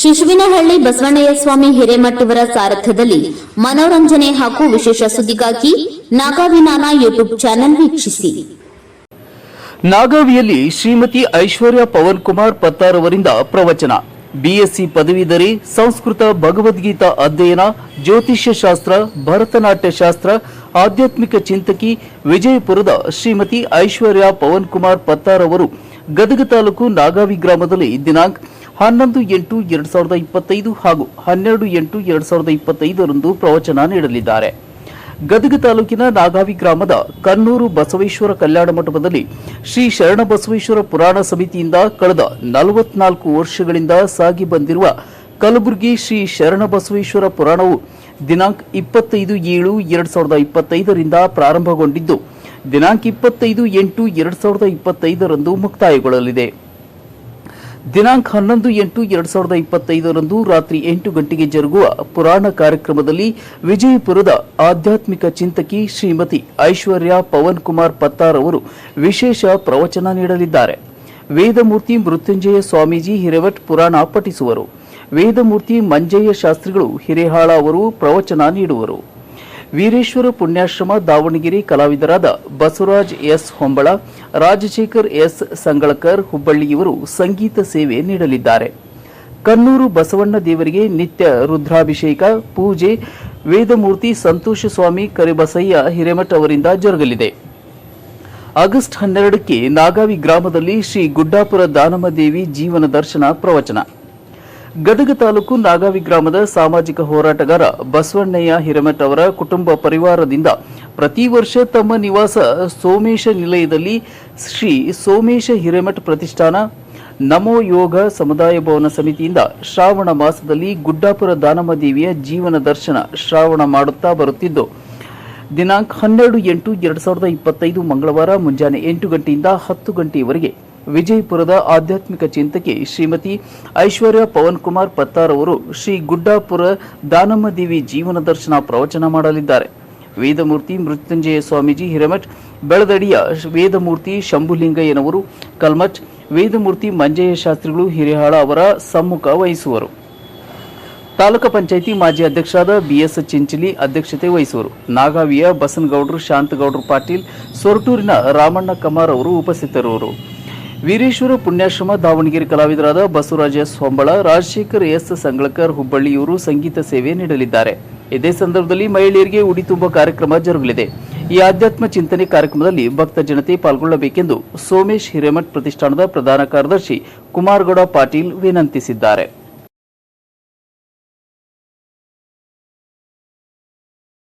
ಶಿಶುವಿನಹಳ್ಳಿ ಬಸವಣ್ಣಯ್ಯ ಸ್ವಾಮಿ ಹಿರೇಮಠವರ ಸಾರಥ್ಯದಲ್ಲಿ ಮನೋರಂಜನೆ ಹಾಗೂ ವಿಶೇಷ ಸುದ್ದಿಗಾಗಿ ನಾಗಾವಿನಾನ ಯೂಟ್ಯೂಬ್ ಚಾನೆಲ್ ವೀಕ್ಷಿಸಿ. ನಾಗಾವಿಯಲ್ಲಿ ಶ್ರೀಮತಿ ಐಶ್ವರ್ಯ ಪವನ್ ಕುಮಾರ್ ಪತ್ತಾರ್ ಅವರಿಂದ ಪ್ರವಚನ. ಬಿಎಸ್ಸಿ ಪದವೀಧರಿ, ಸಂಸ್ಕೃತ ಭಗವದ್ಗೀತಾ ಅಧ್ಯಯನ, ಜ್ಯೋತಿಷ್ಯ ಶಾಸ್ತ್ರ, ಭರತನಾಟ್ಯ ಶಾಸ್ತ್ರ, ಆಧ್ಯಾತ್ಮಿಕ ಚಿಂತಕಿ ವಿಜಯಪುರದ ಶ್ರೀಮತಿ ಐಶ್ವರ್ಯ ಪವನ್ ಕುಮಾರ್ ಪತ್ತಾರ್ ಅವರು ಗದಗ ತಾಲೂಕು ನಾಗಾವಿ ಗ್ರಾಮದಲ್ಲಿ ದಿನಾಂಕ ಹನ್ನೊಂದು ಎಂಟು ಎರಡ್ ಸಾವಿರದ ಇಪ್ಪತ್ತೈದು ಹಾಗೂ ಹನ್ನೆರಡು ಎಂಟು ಎರಡು ಸಾವಿರದ ಇಪ್ಪತ್ತೈದರಂದು ಪ್ರವಚನ ನೀಡಲಿದ್ದಾರೆ. ಗದಗ ತಾಲೂಕಿನ ನಾಗಾವಿ ಗ್ರಾಮದ ಕನ್ನೂರು ಬಸವೇಶ್ವರ ಕಲ್ಯಾಣ ಮಂಟಪದಲ್ಲಿ ಶ್ರೀ ಬಸವೇಶ್ವರ ಪುರಾಣ ಸಮಿತಿಯಿಂದ ಕಳೆದ ನಲವತ್ನಾಲ್ಕು ವರ್ಷಗಳಿಂದ ಸಾಗಿ ಬಂದಿರುವ ಕಲಬುರಗಿ ಶ್ರೀ ಶರಣ ಬಸವೇಶ್ವರ ಪುರಾಣವು ದಿನಾಂಕ ಇಪ್ಪತ್ತೈದು ಏಳು ಎರಡು ಸಾವಿರದ ಇಪ್ಪತ್ತೈದರಿಂದ ಪ್ರಾರಂಭಗೊಂಡಿದ್ದು, ದಿನಾಂಕ ಇಪ್ಪತ್ತೈದು ಎಂಟು ಎರಡು ಸಾವಿರದ ಇಪ್ಪತ್ತೈದರಂದು ಮುಕ್ತಾಯಗೊಳ್ಳಲಿದೆ. ದಿನಾಂಕ ಹನ್ನೊಂದು, ಎಂಟು, ಎರಡು ಸಾವಿರದ ಇಪ್ಪತ್ತೈದರಂದು ರಾತ್ರಿ ಎಂಟು ಗಂಟೆಗೆ ಜರುಗುವ ಪುರಾಣ ಕಾರ್ಯಕ್ರಮದಲ್ಲಿ ವಿಜಯಪುರದ ಆಧ್ಯಾತ್ಮಿಕ ಚಿಂತಕಿ ಶ್ರೀಮತಿ ಐಶ್ವರ್ಯ ಪವನ್ ಕುಮಾರ್ ಪತ್ತಾರ್ ಅವರು ವಿಶೇಷ ಪ್ರವಚನ ನೀಡಲಿದ್ದಾರೆ. ವೇದಮೂರ್ತಿ ಮೃತ್ಯುಂಜಯ ಸ್ವಾಮೀಜಿ ಹಿರೇವಟ್ ಪುರಾಣ ಪಠಿಸುವರು. ವೇದಮೂರ್ತಿ ಮಂಜಯ್ಯ ಶಾಸ್ತ್ರಿಗಳು ಹಿರೇಹಾಳ ಅವರು ಪ್ರವಚನ ನೀಡುವರು. ವೀರೇಶ್ವರ ಪುಣ್ಯಾಶ್ರಮ, ದಾವಣಗೆರೆ ಕಲಾವಿದರಾದ ಬಸವರಾಜ್ ಎಸ್ ಹೊಂಬಳ, ರಾಜಶೇಖರ್ ಎಸ್ ಸಂಗಳಕರ್ ಹುಬ್ಬಳ್ಳಿಯವರು ಸಂಗೀತ ಸೇವೆ ನೀಡಲಿದ್ದಾರೆ. ಕನ್ನೂರು ಬಸವಣ್ಣ ದೇವರಿಗೆ ನಿತ್ಯ ರುದ್ರಾಭಿಷೇಕ, ಪೂಜೆ, ವೇದಮೂರ್ತಿ ಸಂತೋಷ ಸ್ವಾಮಿ ಕರಿಬಸಯ್ಯ ಹಿರೇಮಠ ಅವರಿಂದ ಜರುಗಲಿದೆ. ಆಗಸ್ಟ್ ಹನ್ನೆರಡಕ್ಕೆ ನಾಗಾವಿ ಗ್ರಾಮದಲ್ಲಿ ಶ್ರೀ ಗುಡ್ಡಾಪುರ ದಾನಮದೇವಿ ಜೀವನ ದರ್ಶನ ಪ್ರವಚನ. ಗದಗ ತಾಲೂಕು ನಾಗಾವಿ ಗ್ರಾಮದ ಸಾಮಾಜಿಕ ಹೋರಾಟಗಾರ ಬಸವಣ್ಣಯ್ಯ ಹಿರೇಮಠ ಅವರ ಕುಟುಂಬ ಪರಿವಾರದಿಂದ ಪ್ರತಿ ವರ್ಷ ತಮ್ಮ ನಿವಾಸ ಸೋಮೇಶ ನಿಲಯದಲ್ಲಿ ಶ್ರೀ ಸೋಮೇಶ ಹಿರೇಮಠ ಪ್ರತಿಷ್ಠಾನ ನಮೋ ಯೋಗ ಸಮುದಾಯ ಭವನ ಸಮಿತಿಯಿಂದ ಶ್ರಾವಣ ಮಾಸದಲ್ಲಿ ಗುಡ್ಡಾಪುರ ದಾನಮ್ಮ ದೇವಿಯ ಜೀವನ ದರ್ಶನ ಶ್ರಾವಣ ಮಾಡುತ್ತಾ ಬರುತ್ತಿದ್ದು, ದಿನಾಂಕ ಹನ್ನೆರಡು ಎಂಟು ಎರಡು ಸಾವಿರದ ಇಪ್ಪತ್ತೈದು ಮಂಗಳವಾರ ಮುಂಜಾನೆ ಎಂಟು ಗಂಟೆಯಿಂದ ಹತ್ತು ಗಂಟೆಯವರೆಗೆ ವಿಜಯಪುರದ ಆಧ್ಯಾತ್ಮಿಕ ಚಿಂತಕಿ ಶ್ರೀಮತಿ ಐಶ್ವರ್ಯ ಪವನ್ ಕುಮಾರ್ ಪತ್ತಾರ್ ಅವರು ಶ್ರೀ ಗುಡ್ಡಾಪುರ ದಾನಮ್ಮ ದೇವಿ ಜೀವನ ದರ್ಶನ ಪ್ರವಚನ ಮಾಡಲಿದ್ದಾರೆ. ವೇದಮೂರ್ತಿ ಮೃತ್ಯುಂಜಯ ಸ್ವಾಮೀಜಿ ಹಿರೇಮಠ್, ಬೆಳದಡಿಯ ವೇದಮೂರ್ತಿ ಶಂಭುಲಿಂಗಯ್ಯನವರು, ಕಲ್ಮಠ್, ವೇದಮೂರ್ತಿ ಮಂಜಯ್ಯ ಶಾಸ್ತ್ರಿಗಳು ಹಿರೇಹಾಳ ಅವರ ಸಮ್ಮುಖ ವಹಿಸುವರು. ತಾಲೂಕು ಪಂಚಾಯಿತಿ ಮಾಜಿ ಅಧ್ಯಕ್ಷರಾದ ಬಿಎಸ್ ಚಿಂಚಲಿ ಅಧ್ಯಕ್ಷತೆ ವಹಿಸುವರು. ನಾಗಾವಿಯ ಬಸನಗೌಡರು, ಶಾಂತಗೌಡರು ಪಾಟೀಲ್, ಸೊರಟೂರಿನ ರಾಮಣ್ಣ ಕಮಾರ್ ಅವರು ಉಪಸ್ಥಿತರಿರುವರು. ವೀರೇಶ್ವರ ಪುಣ್ಯಾಶ್ರಮ, ದಾವಣಗೆರೆ ಕಲಾವಿದರಾದ ಬಸವರಾಜ ಸೋಂಬಳ, ರಾಜಶೇಖರ್ ಎಸ್ ಸಂಗಳಕರ್, ಹುಬ್ಬಳ್ಳಿಯವರು ಸಂಗೀತ ಸೇವೆ ನೀಡಲಿದ್ದಾರೆ. ಇದೇ ಸಂದರ್ಭದಲ್ಲಿ ಮಹಿಳೆಯರಿಗೆ ಉಡಿ ತುಂಬ ಕಾರ್ಯಕ್ರಮ ಜರುಗಲಿದೆ. ಈ ಆಧ್ಯಾತ್ಮ ಚಿಂತನೆ ಕಾರ್ಯಕ್ರಮದಲ್ಲಿ ಭಕ್ತ ಜನತೆ ಪಾಲ್ಗೊಳ್ಳಬೇಕೆಂದು ಸೋಮೇಶ್ ಹಿರೇಮಠ್ ಪ್ರತಿಷ್ಠಾನದ ಪ್ರಧಾನ ಕಾರ್ಯದರ್ಶಿ ಕುಮಾರ್ಗೌಡ ಪಾಟೀಲ್ ವಿನಂತಿಸಿದ್ದಾರೆ.